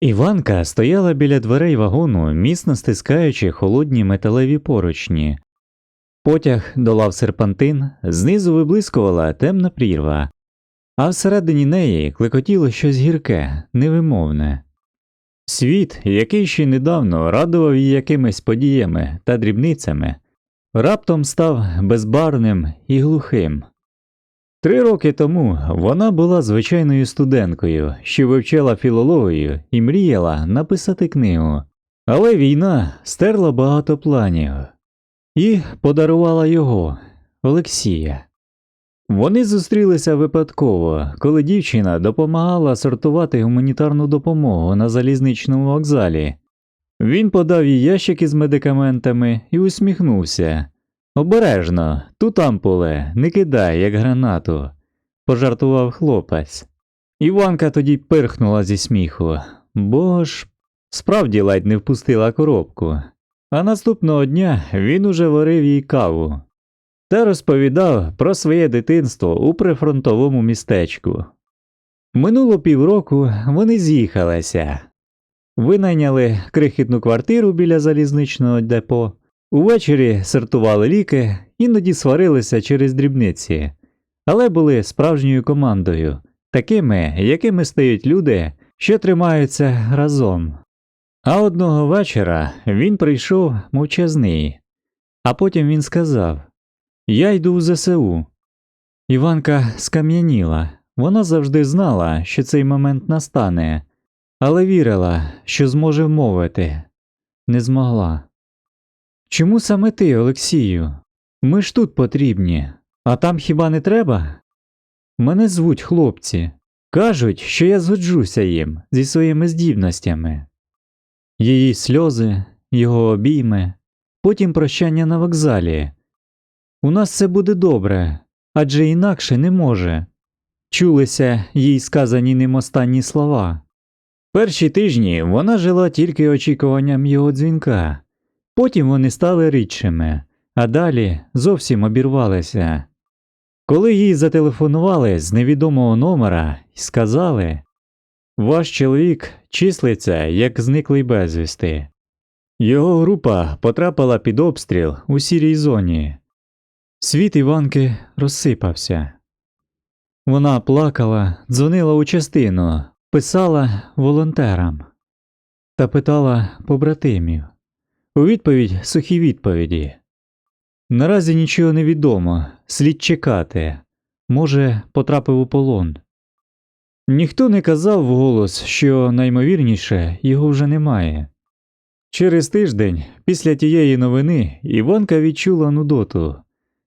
Іванка стояла біля дверей вагону, міцно стискаючи холодні металеві поручні. Потяг долав серпантин, знизу виблискувала темна прірва, а всередині неї клекотіло щось гірке, невимовне. Світ, який ще недавно радував її якимись подіями та дрібницями, раптом став безбарним і глухим. Три роки тому вона була звичайною студенткою, що вивчала філологію і мріяла написати книгу, але війна стерла багато планів і подарувала його Олексія. Вони зустрілися випадково, коли дівчина допомагала сортувати гуманітарну допомогу на залізничному вокзалі. Він подав їй ящики з медикаментами і усміхнувся. Обережно, тут ампуле, не кидай, як гранату, пожартував хлопець. Іванка тоді пирхнула зі сміху, бо ж справді ледь не впустила коробку. А наступного дня він уже варив їй каву та розповідав про своє дитинство у прифронтовому містечку. Минуло півроку вони з'їхалися, винайняли крихітну квартиру біля залізничного депо, увечері сортували ліки, іноді сварилися через дрібниці, але були справжньою командою, такими, якими стають люди, що тримаються разом. А одного вечора він прийшов мовчазний, а потім він сказав Я йду у ЗСУ. Іванка скам'яніла. Вона завжди знала, що цей момент настане, але вірила, що зможе вмовити. Не змогла. Чому саме ти, Олексію? Ми ж тут потрібні, а там хіба не треба? Мене звуть хлопці. Кажуть, що я згоджуся їм зі своїми здібностями. Її сльози, його обійми, потім прощання на вокзалі. У нас все буде добре, адже інакше не може. Чулися їй сказані ним останні слова. Перші тижні вона жила тільки очікуванням його дзвінка, потім вони стали рідшими, а далі зовсім обірвалися. Коли їй зателефонували з невідомого номера і сказали Ваш чоловік числиться як зниклий безвісти. Його група потрапила під обстріл у сірій зоні. Світ Іванки розсипався. Вона плакала, дзвонила у частину, писала волонтерам та питала побратимів. У відповідь сухі відповіді. Наразі нічого не відомо, слід чекати. Може, потрапив у полон. Ніхто не казав вголос, що наймовірніше його вже немає. Через тиждень після тієї новини Іванка відчула нудоту.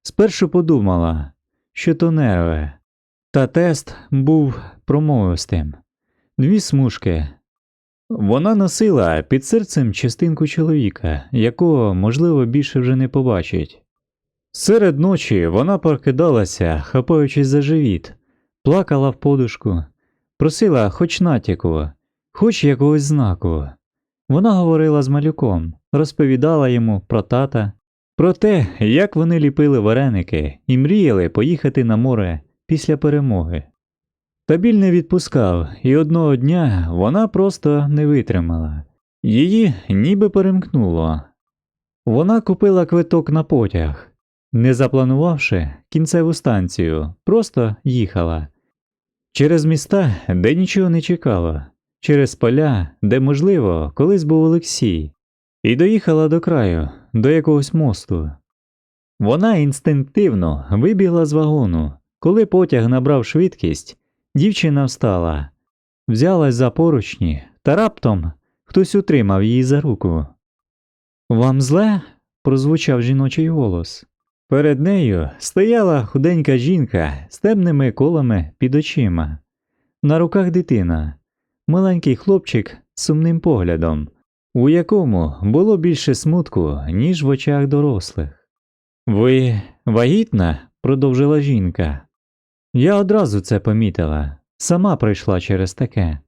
Спершу подумала, що то нерве, та тест був промовистим. Дві смужки. Вона носила під серцем частинку чоловіка, якого, можливо, більше вже не побачить. Серед ночі вона прокидалася, хапаючись за живіт, плакала в подушку, просила хоч натяку, хоч якогось знаку. Вона говорила з малюком, розповідала йому про тата, про те, як вони ліпили вареники і мріяли поїхати на море після перемоги. Та біль не відпускав, і одного дня вона просто не витримала. Її ніби перемкнуло. Вона купила квиток на потяг, не запланувавши кінцеву станцію, просто їхала. Через міста, де нічого не чекало, через поля, де, можливо, колись був Олексій, і доїхала до краю, до якогось мосту. Вона інстинктивно вибігла з вагону. Коли потяг набрав швидкість, дівчина встала, взялась за поручні, та раптом хтось утримав її за руку. Вам зле? прозвучав жіночий голос. Перед нею стояла худенька жінка з темними колами під очима. На руках дитина, маленький хлопчик з сумним поглядом, у якому було більше смутку, ніж в очах дорослих. Ви вагітна? продовжила жінка. Я одразу це помітила, сама прийшла через таке.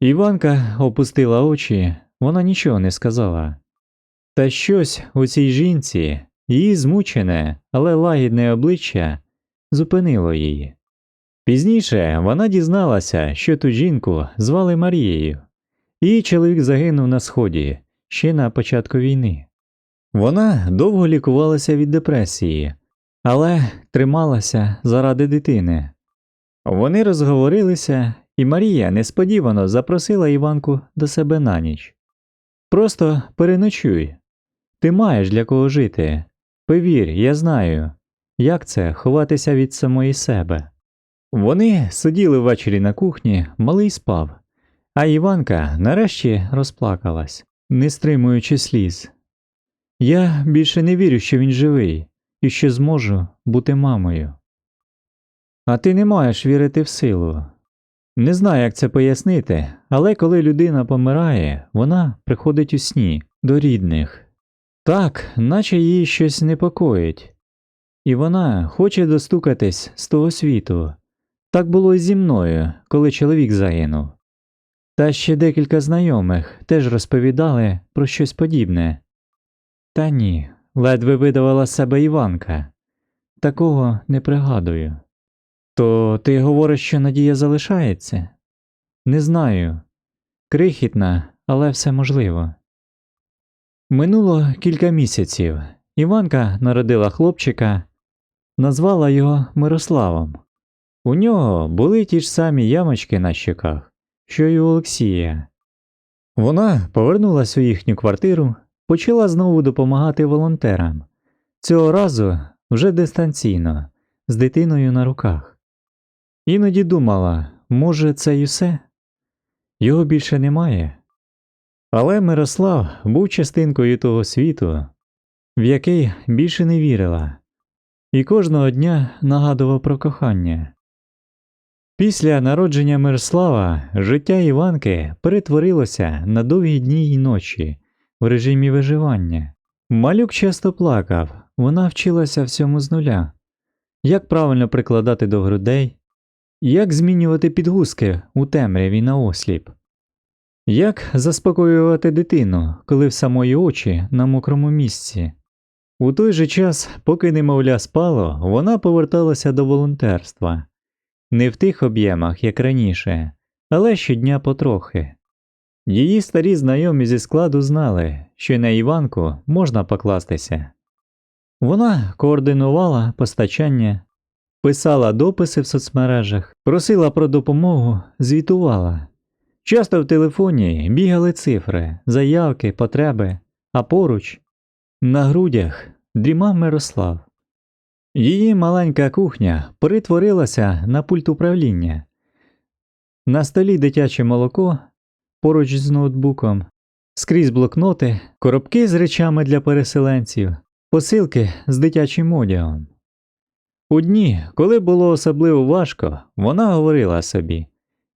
Іванка опустила очі, вона нічого не сказала. Та щось у цій жінці, її змучене, але лагідне обличчя зупинило її. Пізніше вона дізналася, що ту жінку звали Марією, Її чоловік загинув на сході ще на початку війни. Вона довго лікувалася від депресії, але трималася заради дитини. Вони розговорилися, і Марія несподівано запросила Іванку до себе на ніч. Просто переночуй. Ти маєш для кого жити. Повір, я знаю, як це ховатися від самої себе. Вони сиділи ввечері на кухні, малий спав, а Іванка нарешті розплакалась, не стримуючи сліз. Я більше не вірю, що він живий і що зможу бути мамою. А ти не маєш вірити в силу. Не знаю, як це пояснити, але коли людина помирає, вона приходить у сні до рідних. Так, наче її щось непокоїть. І вона хоче достукатись з того світу. Так було і зі мною, коли чоловік загинув. Та ще декілька знайомих теж розповідали про щось подібне. Та ні, ледве видавала себе Іванка. Такого не пригадую. То ти говориш, що надія залишається? Не знаю. Крихітна, але все можливо. Минуло кілька місяців. Іванка народила хлопчика, назвала його Мирославом. У нього були ті ж самі ямочки на щоках, що й у Олексія. Вона повернулася у їхню квартиру, почала знову допомагати волонтерам. Цього разу вже дистанційно, з дитиною на руках. Іноді думала, може, це й усе? Його більше немає. Але Мирослав був частинкою того світу, в який більше не вірила, і кожного дня нагадував про кохання. Після народження Мирослава життя Іванки перетворилося на довгі дні й ночі в режимі виживання. Малюк часто плакав, вона вчилася всьому з нуля, як правильно прикладати до грудей, як змінювати підгузки у темряві на осліп, як заспокоювати дитину, коли в самої очі на мокрому місці. У той же час, поки немовля спало, вона поверталася до волонтерства не в тих об'ємах, як раніше, але щодня потрохи. Її старі знайомі зі складу знали, що на Іванку можна покластися. Вона координувала постачання, писала дописи в соцмережах, просила про допомогу, звітувала. Часто в телефоні бігали цифри, заявки, потреби, а поруч, на грудях, дрімав Мирослав. Її маленька кухня перетворилася на пульт управління. На столі дитяче молоко поруч з ноутбуком, скрізь блокноти, коробки з речами для переселенців, посилки з дитячим одягом. У дні, коли було особливо важко, вона говорила собі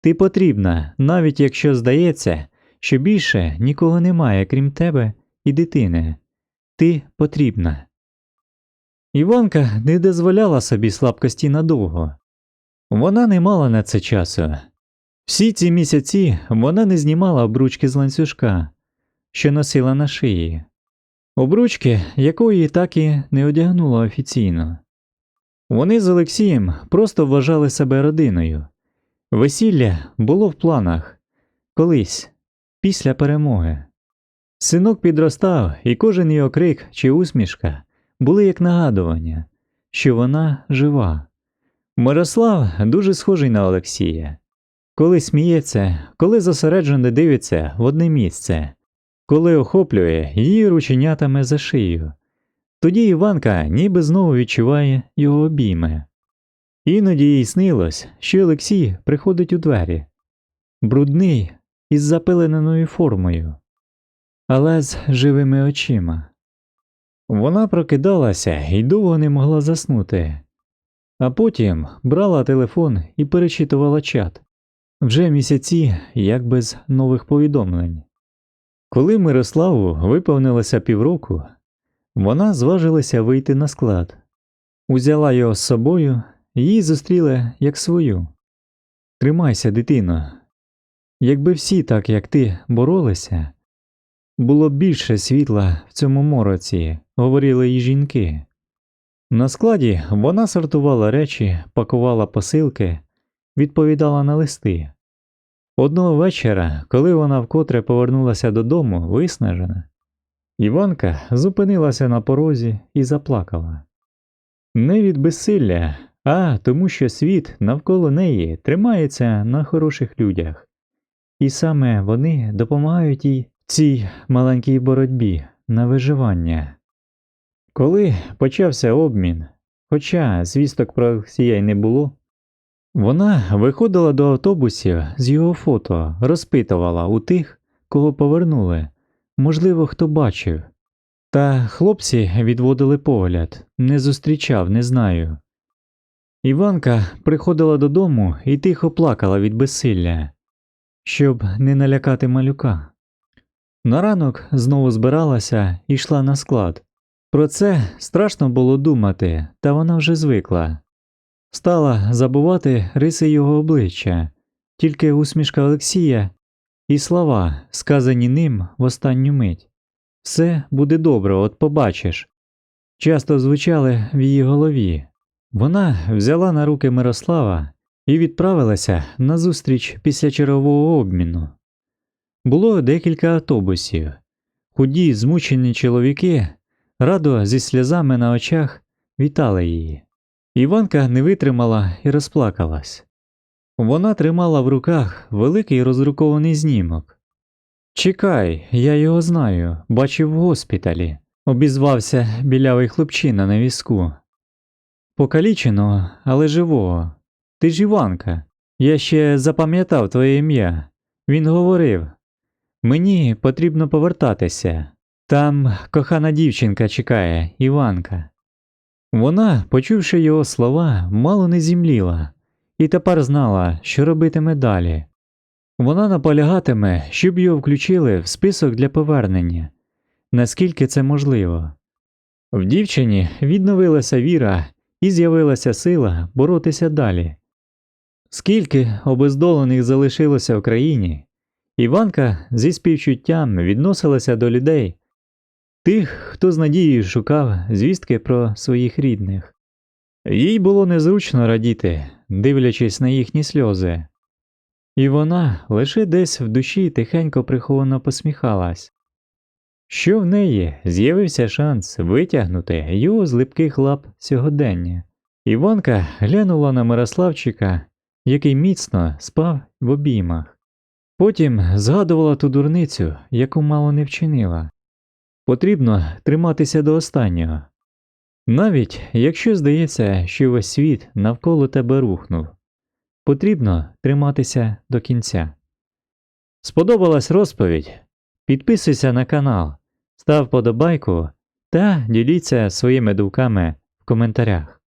Ти потрібна, навіть якщо здається, що більше нікого немає, крім тебе і дитини. Ти потрібна. Іванка не дозволяла собі слабкості надовго. Вона не мала на це часу. Всі ці місяці вона не знімала обручки з ланцюжка, що носила на шиї, обручки, якої так і не одягнула офіційно. Вони з Олексієм просто вважали себе родиною. Весілля було в планах колись, після перемоги. Синок підростав, і кожен його крик чи усмішка були як нагадування, що вона жива. Мирослав дуже схожий на Олексія. Коли сміється, коли зосереджено дивиться в одне місце, коли охоплює її рученятами за шию, тоді Іванка ніби знову відчуває його обійми. Іноді їй снилось, що Олексій приходить у двері, брудний із запелененою формою, але з живими очима. Вона прокидалася і довго не могла заснути, а потім брала телефон і перечитувала чат вже місяці, як без нових повідомлень. Коли Мирославу виповнилося півроку, вона зважилася вийти на склад, узяла його з собою, її зустріли як свою. Тримайся, дитино. Якби всі, так як ти, боролися, було б більше світла в цьому мороці, говорили їй жінки. На складі вона сортувала речі, пакувала посилки, відповідала на листи. Одного вечора, коли вона вкотре повернулася додому, виснажена, Іванка зупинилася на порозі і заплакала. Не від безсилля, а тому, що світ навколо неї тримається на хороших людях, і саме вони допомагають їй цій маленькій боротьбі на виживання. Коли почався обмін, хоча звісток про Олексія й не було, вона виходила до автобусів з його фото, розпитувала у тих, кого повернули, можливо, хто бачив. Та хлопці відводили погляд, не зустрічав, не знаю. Іванка приходила додому і тихо плакала від безсилля, щоб не налякати малюка. На ранок знову збиралася і йшла на склад. Про це страшно було думати, та вона вже звикла. Стала забувати риси його обличчя, тільки усмішка Олексія і слова, сказані ним в останню мить. Все буде добре, от побачиш. Часто звучали в її голові. Вона взяла на руки Мирослава і відправилася на зустріч після чергового обміну. Було декілька автобусів. Худі, змучені чоловіки радо зі сльозами на очах вітали її. Іванка не витримала і розплакалась. Вона тримала в руках великий роздрукований знімок. Чекай, я його знаю, бачив в госпіталі, обізвався білявий хлопчина на візку. Покаліченого, але живого. Ти ж Іванка. Я ще запам'ятав твоє ім'я. Він говорив Мені потрібно повертатися. Там кохана дівчинка чекає, Іванка. Вона, почувши його слова, мало не зімліла, і тепер знала, що робитиме далі. Вона наполягатиме, щоб його включили в список для повернення, наскільки це можливо. В дівчині відновилася віра і з'явилася сила боротися далі. Скільки обездолених залишилося в країні, Іванка зі співчуттям відносилася до людей, тих, хто з надією шукав звістки про своїх рідних. Їй було незручно радіти, дивлячись на їхні сльози. І вона лише десь в душі тихенько приховано посміхалась, що в неї з'явився шанс витягнути його з липких лап сьогодення. Іванка глянула на Мирославчика, який міцно спав в обіймах. Потім згадувала ту дурницю, яку мало не вчинила. Потрібно триматися до останнього. Навіть якщо здається, що весь світ навколо тебе рухнув, потрібно триматися до кінця. Сподобалась розповідь? Підписуйся на канал, став подобайку та діліться своїми думками в коментарях.